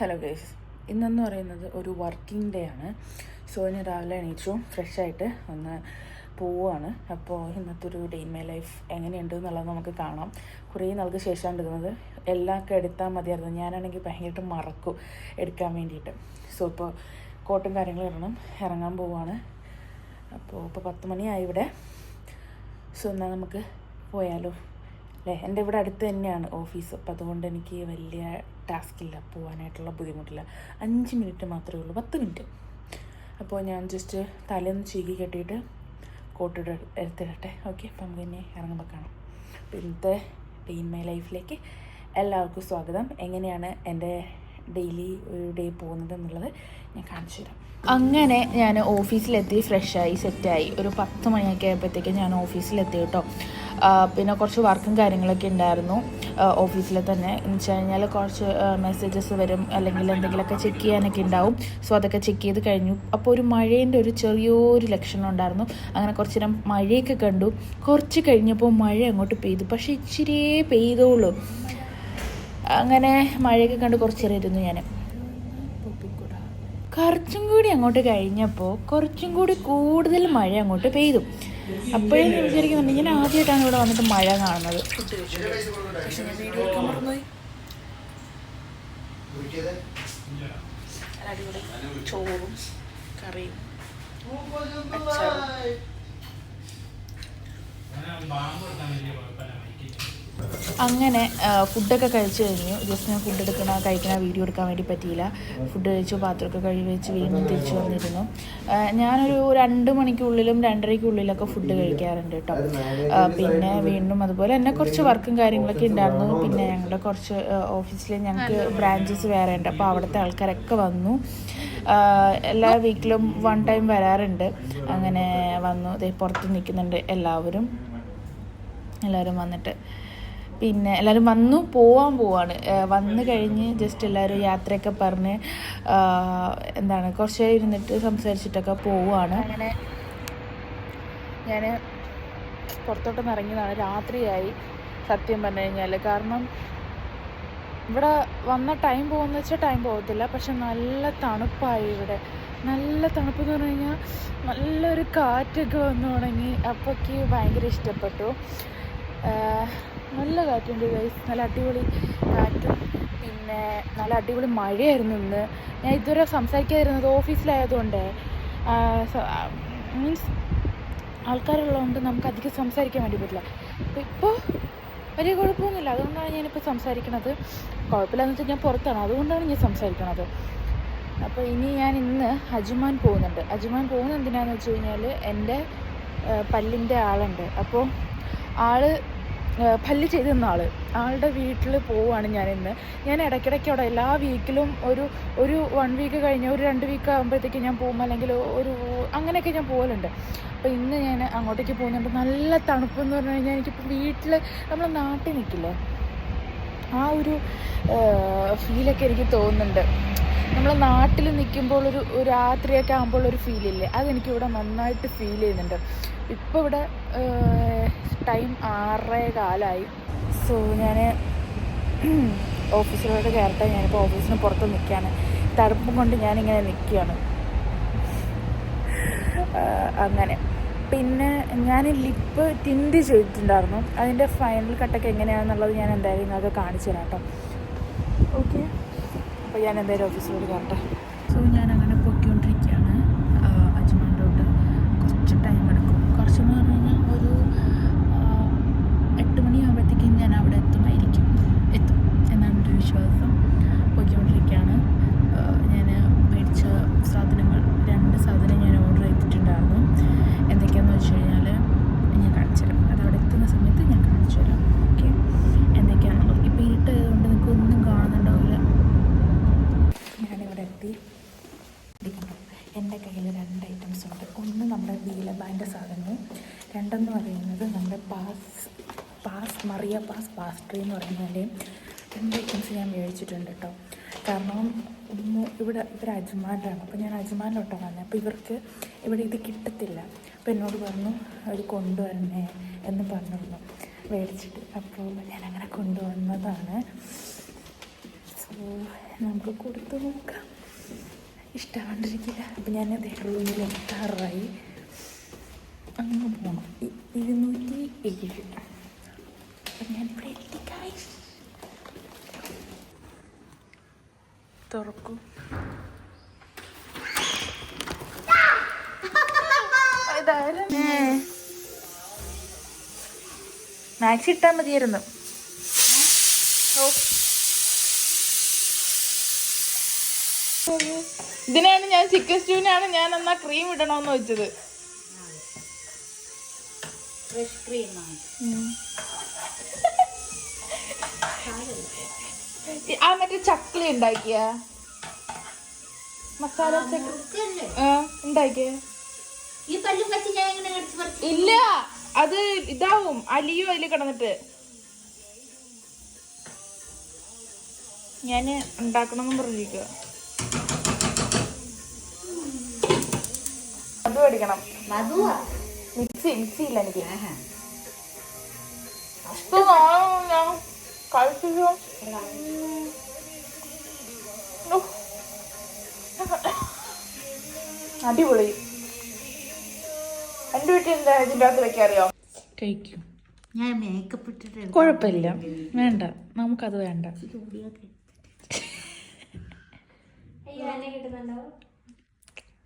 Hello guys ഇന്നെന്ന് പറയുന്നത് ഒരു working day ആണ്. സോ ഞാൻ രാവിലെ എണീച്ചു ഫ്രഷായിട്ട് ഒന്ന് പോവുകയാണ്. അപ്പോൾ ഇന്നത്തെ ഒരു ഡേ ഇൻ മൈ ലൈഫ് എങ്ങനെയുണ്ട് എന്നുള്ളത് നമുക്ക് കാണാം. കുറേ നാൾക്ക് ശേഷമാണ് എടുക്കുന്നത്. എല്ലാം എടുത്താൽ മതിയായിരുന്നു. ഞാനാണെങ്കിൽ ഭയങ്കരമായിട്ട് മറക്കും എടുക്കാൻ വേണ്ടിയിട്ട്. സോ ഇപ്പോൾ കോട്ടും കാര്യങ്ങളും ഇടണം. ഇറങ്ങാൻ പോവുകയാണ്. അപ്പോൾ ഇപ്പോൾ പത്ത് മണിയായി ഇവിടെ. സോ എന്നാൽ നമുക്ക് പോയാലോ? അല്ലേ? എന്റെ ഇവിടെ അടുത്ത് തന്നെയാണ് ഓഫീസ്. അപ്പോൾ അതുകൊണ്ട് എനിക്ക് വലിയ ടാസ്ക് ഇല്ല പോകാനായിട്ടുള്ള ബുദ്ധിമുട്ടില്ല. അഞ്ച് മിനിറ്റ് മാത്രമേ ഉള്ളൂ പത്ത് മിനിറ്റ്. അപ്പോൾ ഞാൻ ജസ്റ്റ് തലേന്ന് ചീകി കെട്ടിയിട്ട് കോട്ടിട്ട് എടുത്തിടട്ടെ. ഓക്കെ അപ്പം നമുക്ക് ഇനി ഇറങ്ങുമ്പോൾ കാണാം. അപ്പോൾ ഇന്നത്തെ ഡേ മൈ ലൈഫിലേക്ക് എല്ലാവർക്കും സ്വാഗതം. എങ്ങനെയാണ് എന്റെ ഡെയിലി ഒരു ഡേ പോകുന്നത് എന്നുള്ളത് ഞാൻ കാണിച്ചു തരാം. അങ്ങനെ ഞാൻ ഓഫീസിലെത്തി ഫ്രഷായി സെറ്റായി ഒരു പത്ത് മണിയൊക്കെ ആയപ്പോഴത്തേക്ക് ഞാൻ ഓഫീസിലെത്തി കേട്ടോ. പിന്നെ കുറച്ച് വർക്കും കാര്യങ്ങളൊക്കെ ഉണ്ടായിരുന്നു. ഓഫീസിൽ തന്നെ. എന്ന് വെച്ച് കഴിഞ്ഞാൽ കുറച്ച് മെസ്സേജസ് വരും. അല്ലെങ്കിൽ എന്തെങ്കിലുമൊക്കെ ചെക്ക് ചെയ്യാനൊക്കെ ഉണ്ടാവും. സോ അതൊക്കെ ചെക്ക് ചെയ്ത് കഴിഞ്ഞു. അപ്പോൾ ഒരു മഴേന്റെ ഒരു ചെറിയൊരു ലക്ഷണം ഉണ്ടായിരുന്നു. അങ്ങനെ കുറച്ച് നേരം മഴയൊക്കെ കണ്ടു. കുറച്ച് കഴിഞ്ഞപ്പോൾ മഴ അങ്ങോട്ട് പെയ്തു. പക്ഷേ ഇച്ചിരിയേ പെയ്തോളൂ. അങ്ങനെ മഴയൊക്കെ കണ്ട് കുറച്ച് നേരം ഇരുന്നു ഞാൻ കുറച്ചും കൂടി അങ്ങോട്ട് കഴിഞ്ഞപ്പോൾ കുറച്ചും കൂടി കൂടുതൽ മഴ അങ്ങോട്ട് പെയ്തു. അപ്പോഴേ ഞാൻ വിചാരിക്കുന്നുണ്ട് ഞാൻ ആദ്യമായിട്ടാണ് ഇവിടെ വന്നിട്ട് മഴ കാണുന്നത്. ചോറും കറിയും അങ്ങനെ ഫുഡൊക്കെ കഴിച്ചു കഴിഞ്ഞു. ജസ്റ്റ് ഞാൻ ഫുഡ് എടുക്കണ കഴിക്കണ വീഡിയോ എടുക്കാൻ വേണ്ടി പറ്റിയില്ല. ഫുഡ് കഴിച്ചു പാത്രമൊക്കെ കഴുകി വെച്ച് വീണ്ടും തിരിച്ചു വന്നിരുന്നു. ഞാനൊരു രണ്ട് മണിക്കുള്ളിലും രണ്ടരയ്ക്കുള്ളിലൊക്കെ ഫുഡ് കഴിക്കാറുണ്ട് കേട്ടോ. പിന്നെ വീണ്ടും അതുപോലെ തന്നെ കുറച്ച് വർക്കും കാര്യങ്ങളൊക്കെ ഉണ്ടായിരുന്നു. പിന്നെ ഞങ്ങളുടെ കുറച്ച് ഓഫീസിൽ ഞങ്ങൾക്ക് ബ്രാഞ്ചസ് വേറെ ഉണ്ട്. അപ്പോൾ അവിടുത്തെ ആൾക്കാരൊക്കെ വന്നു. എല്ലാ വീക്കിലും വൺ ടൈം വരാറുണ്ട്. അങ്ങനെ വന്നു. പുറത്ത് നിൽക്കുന്നുണ്ട് എല്ലാവരും. എല്ലാവരും വന്നിട്ട്. പിന്നെ എല്ലാവരും വന്നു പോവാൻ പോവാണ്. വന്നു കഴിഞ്ഞ് ജസ്റ്റ് എല്ലാവരും യാത്രയൊക്കെ പറഞ്ഞ് എന്താണ് കുറച്ച് ഇരുന്നിട്ട് സംസാരിച്ചിട്ടൊക്കെ പോവുകയാണ് അങ്ങനെ ഞാൻ പുറത്തോട്ടൊന്ന് ഇറങ്ങിയതാണ്. രാത്രിയായി സത്യം പറഞ്ഞു കഴിഞ്ഞാൽ കാരണം ഇവിടെ വന്ന ടൈം പോകുന്ന വെച്ചാൽ ടൈം പോകത്തില്ല. പക്ഷെ നല്ല തണുപ്പായി ഇവിടെ. നല്ല തണുപ്പ് എന്ന് പറഞ്ഞു കഴിഞ്ഞാൽ നല്ലൊരു കാറ്റൊക്കെ വന്നു തുടങ്ങി. അപ്പൊക്ക് ഭയങ്കര ഇഷ്ടപ്പെട്ടു. നല്ല കാറ്റുണ്ട് ഗൈസ് നല്ല അടിപൊളി കാറ്റും. പിന്നെ നല്ല അടിപൊളി മഴയായിരുന്നു ഇന്ന്. ഞാൻ ഇതുവരെ സംസാരിക്കാതിരുന്നത് ഓഫീസിലായതുകൊണ്ട്. മീൻസ് ആൾക്കാരുള്ളതുകൊണ്ട് നമുക്ക് അധികം സംസാരിക്കാൻ വേണ്ടി പറ്റില്ല. അപ്പോൾ ഇപ്പോൾ വലിയ കുഴപ്പമൊന്നുമില്ല. അതുകൊണ്ടാണ് ഞാനിപ്പോൾ സംസാരിക്കണത്. കുഴപ്പമില്ലാന്ന് വെച്ചാൽ ഞാൻ പുറത്താണ്. അതുകൊണ്ടാണ് ഞാൻ സംസാരിക്കണത്. അപ്പോൾ ഇനി ഞാൻ ഇന്ന് അജുമാൻ പോകുന്നുണ്ട്. അജുമാൻ പോകുന്നത് എന്തിനാന്ന് വെച്ച് കഴിഞ്ഞാൽ എന്റെ പല്ലിന്റെ ആളുണ്ട്. അപ്പോൾ ആൾ പല്ല് ചെയ്ത് തന്ന ആൾ. ആളുടെ വീട്ടിൽ പോവുകയാണ് ഞാൻ ഇന്ന്. ഞാൻ ഇടയ്ക്കിടയ്ക്ക് അവിടെ എല്ലാ വീക്കിലും ഒരു ഒരു വൺ വീക്ക് കഴിഞ്ഞ് ഒരു രണ്ട് വീക്ക് ആകുമ്പോഴത്തേക്ക് ഞാൻ പോകും. അല്ലെങ്കിൽ ഒരു അങ്ങനെയൊക്കെ ഞാൻ പോകലുണ്ട്. അപ്പോൾ ഇന്ന് ഞാൻ അങ്ങോട്ടേക്ക് പോകുന്നുണ്ട് നല്ല തണുപ്പെന്ന് പറഞ്ഞു കഴിഞ്ഞാൽ എനിക്കിപ്പോൾ വീട്ടിൽ നമ്മൾ നാട്ടിൽ നിൽക്കില്ലേ? ആ ഒരു ഫീലൊക്കെ എനിക്ക് തോന്നുന്നുണ്ട്. നമ്മൾ നാട്ടിൽ നിൽക്കുമ്പോൾ ഒരു രാത്രിയൊക്കെ ആകുമ്പോൾ ഒരു ഫീലില്ലേ അതെനിക്കിവിടെ നന്നായിട്ട് ഫീൽ ചെയ്യുന്നുണ്ട്. ഇപ്പോൾ ഇവിടെ ടൈം ആറേ കാലമായി സോ ഞാൻ ഓഫീസിലോട്ട് കയറട്ടെ ഞാനിപ്പോൾ ഓഫീസിന് പുറത്ത് നിൽക്കുകയാണ് തണുപ്പും കൊണ്ട് ഞാനിങ്ങനെ നിൽക്കുകയാണ് അങ്ങനെ. പിന്നെ ഞാൻ ലിപ്പ് ടിന്റ് ചെയ്തിട്ടുണ്ടായിരുന്നു. അതിന്റെ ഫൈനൽ കട്ടൊക്കെ എങ്ങനെയാണെന്നുള്ളത് ഞാൻ എന്തായാലും നിങ്ങൾക്ക് കാണിച്ചു തരാം കേട്ടോ. ഓക്കെ? അപ്പോൾ ഞാൻ എന്തായാലും ഓഫീസിലോട്ട് കയറട്ടെ സോ ഞാൻ അങ്ങനെ പൊയ്ക്കൊണ്ടിരിക്കുകയാണ് അജ്മാനിലോട്ട് കുറച്ച് ടൈം എടുക്കും കുറച്ചെന്ന് പറഞ്ഞു കഴിഞ്ഞാൽ ഒരു ആഹ്, എട്ട് മണിയാകുമ്പോഴത്തേക്കും ഞാൻ അവിടെ എത്തുമായിരിക്കും എത്തും എന്നാണ് എന്റെ വിശ്വാസം പൊയ്ക്കൊണ്ടിരിക്കുകയാണ് ഞാൻ മേടിച്ച സാധനങ്ങൾ രണ്ട് സാധനം ഞാൻ ഓർഡർ ചെയ്തിട്ടുണ്ടായിരുന്നു എന്തൊക്കെയാണെന്ന് വെച്ച് കഴിഞ്ഞാൽ ഞാൻ കാണിച്ചു തരാം അത് അവിടെ എത്തുന്ന സമയത്ത് ഞാൻ കാണിച്ചു തരാം ഓക്കെ എന്തൊക്കെയാണെന്നുള്ളത് ഇപ്പോൾ ഇരുട്ടായതുകൊണ്ട് നിങ്ങൾക്ക് ഒന്നും കാണുന്നുണ്ടാവില്ല ഞാനിവിടെ എത്തി ഇത് കണ്ടോ എന്റെ കയ്യിൽ രണ്ട് ഐറ്റംസ് ഉണ്ട് ഒന്ന് നമ്മുടെ ബീലബാന്റെ സാധനവും രണ്ടെന്ന് പറയുന്നത് നമ്മുടെ പാസ് പാസ് മറിയ പാസ് പാസ്ട്രി എന്ന് പറയുന്നതിന്റെയും രണ്ട് ഐറ്റംസ് ഞാൻ മേടിച്ചിട്ടുണ്ട് കേട്ടോ. കാരണം ഇവിടെ ഇവർ അജ്മാനാണ് അപ്പോൾ ഞാൻ അജ്മാനിലോട്ടാണ് വന്നത് അപ്പോൾ ഇവർക്ക് ഇവിടെ ഇത് കിട്ടത്തില്ല. അപ്പോൾ എന്നോട് പറഞ്ഞു അവർ കൊണ്ടുവരണേ എന്ന് പറഞ്ഞിരുന്നു. മേടിച്ചിട്ട് അപ്പോൾ ഞാൻ അങ്ങനെ കൊണ്ടുവന്നതാണ് നമുക്ക് കൊടുത്തു നോക്കാം. ഇഷ്ടമാണ്ടിരിക്കില്ല അപ്പം ഞാൻ റൂമിൽ എത്താറായി. മാക്സി ഇട്ടാൽ മതിയായിരുന്നു. ഓ. ഇതിനാണ് ഞാൻ ചിക്കൻ സ്റ്റൂവിനാണ് ഞാൻ എന്നാ ക്രീം ഇടണമെന്ന് വെച്ചത്. ആ മറ്റേ ചക്ലി ഉണ്ടാക്കിയ? മസാല ചക്ലി ഉണ്ടാക്കിയ? ഈ പല്ലും വെച്ച് ഞാൻ എങ്ങനെ കടിച്ചു ഇല്ല. അത് ഇതാവും അലിയും അതിൽ കിടന്നിട്ട്. ഞാൻ ഉണ്ടാക്കണമെന്ന് പറഞ്ഞിരിക്കുക മധു അടിക്കണം മധുവാ മിക്സി മിക്സി ഇല്ല എനിക്ക്. ഞാൻ കഴിച്ചോ അടിപൊളി. എന്റെ വീട്ടിൽ എന്താ ഇതിന്റെ അകത്ത് വെക്കാറിയോ കഴിക്കും. ഞാൻ മേക്കപ്പ് ഇട്ടിട്ട് കുഴപ്പമില്ല. വേണ്ട. നമുക്കത് വേണ്ട.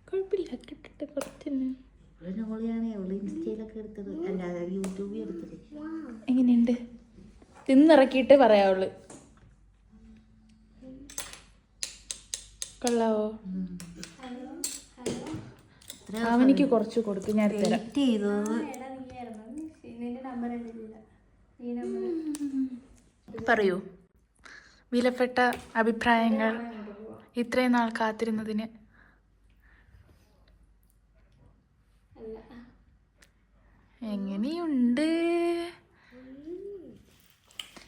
കുഴപ്പമില്ല. കിട്ടട്ടെ കുറച്ചിന് അവളിയാണ് അവൾ ഇൻസ്റ്റയിലൊക്കെ എടുത്തത്. അല്ല യൂട്യൂബിൽ എടുത്തത്. എങ്ങനെയുണ്ട്? തിന്നിറക്കിയിട്ട് പറയാവുള്ളു കൊള്ളാവോ? അവനിക്ക് കുറച്ച് കൊടുക്കും ഞാൻ തരാം. പറയൂ. വിലപ്പെട്ട അഭിപ്രായങ്ങൾ ഇത്രയും നാൾ കാത്തിരുന്നതിന്. എങ്ങനെയുണ്ട്?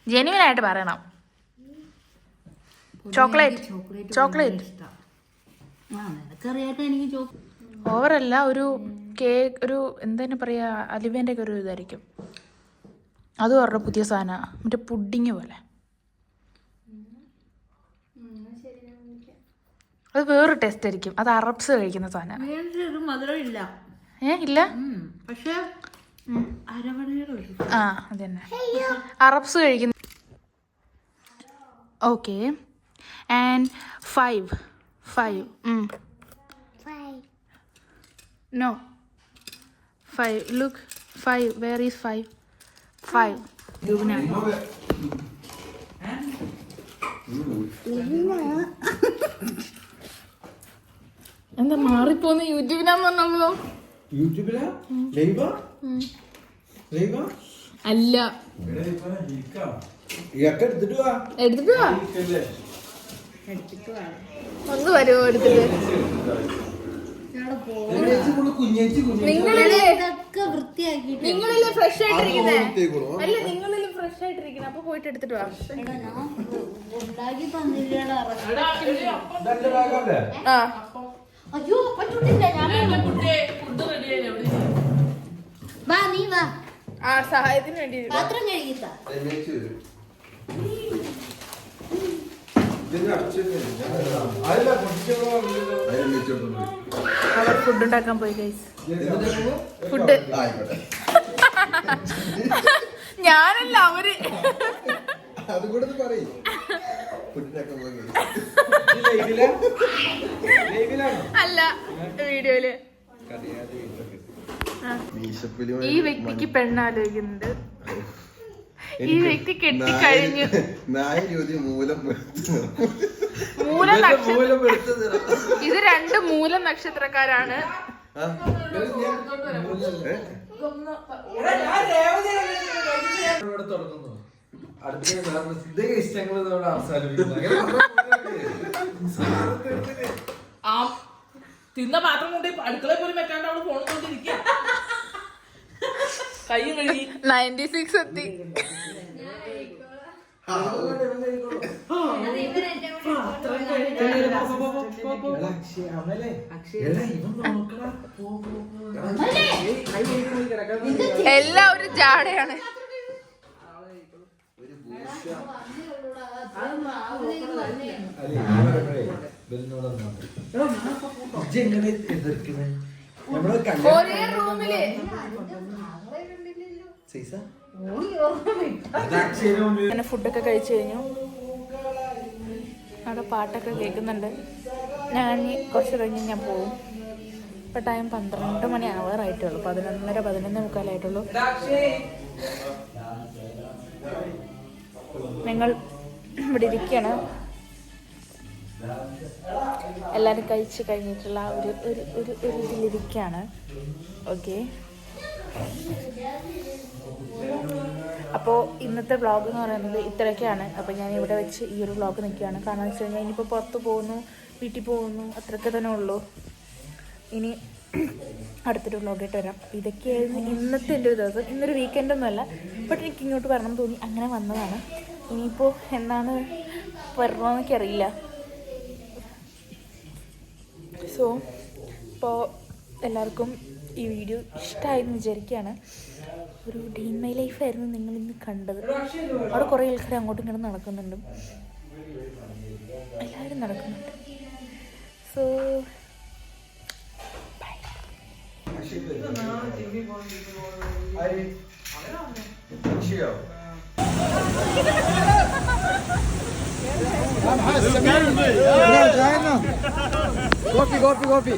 ജെനുവിനായിട്ട് പറയണം. ചോക്ലേറ്റ് ചോക്ലേറ്റ് നിനക്കറിയാത്ത എനിക്ക് ചോ ഓവറല്ല ഒരു കേക്ക് ഒരു എന്താണ് പറയുക അലിവേന്റെ ഒക്കെ ഒരു ഇതായിരിക്കും. അതും അവരുടെ പുതിയ സാധനമാണ് മറ്റേ പുഡിങ് പോലെ. അത് വേറൊരു ടേസ്റ്റ് ആയിരിക്കും. അത് അറബ്സ് കഴിക്കുന്ന സാധനം. വേറെ ഒരു മധുരം ഇല്ല. ഏ ഇല്ല? പക്ഷേ പക്ഷെ ആ അതന്നെ അറബ്സ് കഴിക്കുന്ന okay and five five no Five. Look. Five. Where is five? Five. ലുഗ്ന എന്താ മാറിപ്പോന്ന് യൂട്യൂബിനാന്ന് പറഞ്ഞപ്പോ യൂട്യൂബിലാ ലൈവാ ലൈവാ അല്ല എടുത്തിട്ട്? ഒന്ന് വരുമോ എടുത്തിട്ട് നിങ്ങളില്ലേ വൃത്തിയാക്കിയിട്ട് നിങ്ങളില്ലേ ഫ്രഷ് ആയിട്ടിരിക്കുന്നേ അല്ല നിങ്ങളില്ലേ ഫ്രഷ് അപ്പൊ പോയിട്ട് എടുത്തിട്ട് വാ? ആ. അയ്യോ വാ നീ വാ. ആ സഹായത്തിന് വേണ്ടി പാത്രം കഴുകിത്താ. രമേശ് വരും. ഇതിന് അടച്ചു അവർ ഫുഡ് ഉണ്ടാക്കാൻ പോയി ഗൈസ്? ഫുഡ് ഞാനല്ല അവർ? അല്ല വീഡിയോയിൽ ഈ വ്യക്തിക്ക് പെണ്ണാലോചിക്കുന്നുണ്ട് ഈ വ്യക്തി കെട്ടിക്കഴിഞ്ഞു. നായ ജ്യോതി മൂലം മൂല മൂലം എടുത്ത് ഇത് രണ്ട് മൂല നക്ഷത്രക്കാരാണ്. തിന്ന പാത്രം കൊണ്ട് അടുക്കളയിൽ പോലും വെക്കാണ്ട് അവൾ ഫോൺ കൊണ്ടിരിക്കുക കയ്യും കഴുകി നയന്റി സിക്സ് എത്തി. എടാ, ഒരു ജാടയാണ് ഒരേ ഭൂഷ അങ്ങനെ ഫുഡൊക്കെ കഴിച്ചു കഴിഞ്ഞു. അവിടെ പാട്ടൊക്കെ കേൾക്കുന്നുണ്ട്. ഞാൻ കുറച്ച് കഴിഞ്ഞ് ഞാൻ പോവും. ഇപ്പം ടൈം പന്ത്രണ്ട് മണി ആവാറായിട്ടുള്ളൂ പതിനൊന്നര പതിനൊന്ന് മുക്കാലായിട്ടുള്ളൂ നിങ്ങൾ ഇവിടെ ഇരിക്കുകയാണ് എല്ലാവരും കഴിച്ച് കഴിഞ്ഞിട്ടുള്ള ഒരു ഒരു ഒരു ഒരു ഇതിലിരിക്കുകയാണ് ഓക്കെ അപ്പോൾ ഇന്നത്തെ വ്ളോഗ് എന്ന് പറയുന്നത് ഇത്രയൊക്കെയാണ്. അപ്പോൾ ഞാൻ ഇവിടെ വെച്ച് ഈ ഒരു വ്ളോഗ് നിൽക്കുകയാണ്. കാരണം എന്ന് വെച്ച് കഴിഞ്ഞാൽ ഇനിയിപ്പോൾ പുറത്ത് പോകുന്നു വീട്ടിൽ പോകുന്നു അത്രയൊക്കെ തന്നെ ഉള്ളൂ. ഇനി അടുത്തൊരു വ്ളോഗായിട്ട് വരാം. ഇതൊക്കെയായിരുന്നു ഇന്നത്തെ എന്റെ ഒരു ദിവസം. ഇന്നൊരു വീക്കെൻഡ് ഒന്നുമല്ല ബട്ട് എനിക്ക് ഇങ്ങോട്ട് വരണം തോന്നി. അങ്ങനെ വന്നതാണ്. ഇനിയിപ്പോൾ എന്താണ് വരണമെന്നൊക്കെ അറിയില്ല. സോ ഇപ്പോൾ എല്ലാവർക്കും ഈ വീഡിയോ ഇഷ്ടമായെന്ന് വിചാരിക്കുകയാണ്. ഒരു ഡേ മൈ ലൈഫായിരുന്നു നിങ്ങൾ ഇന്ന് കണ്ടത്. അവിടെ കുറേ ആൾക്കാർ അങ്ങോട്ടും ഇങ്ങോട്ടും നടക്കുന്നുണ്ട്. എല്ലാവരും നടക്കുന്നുണ്ട്. സോ ഗോപി ഗോപി ഗോപി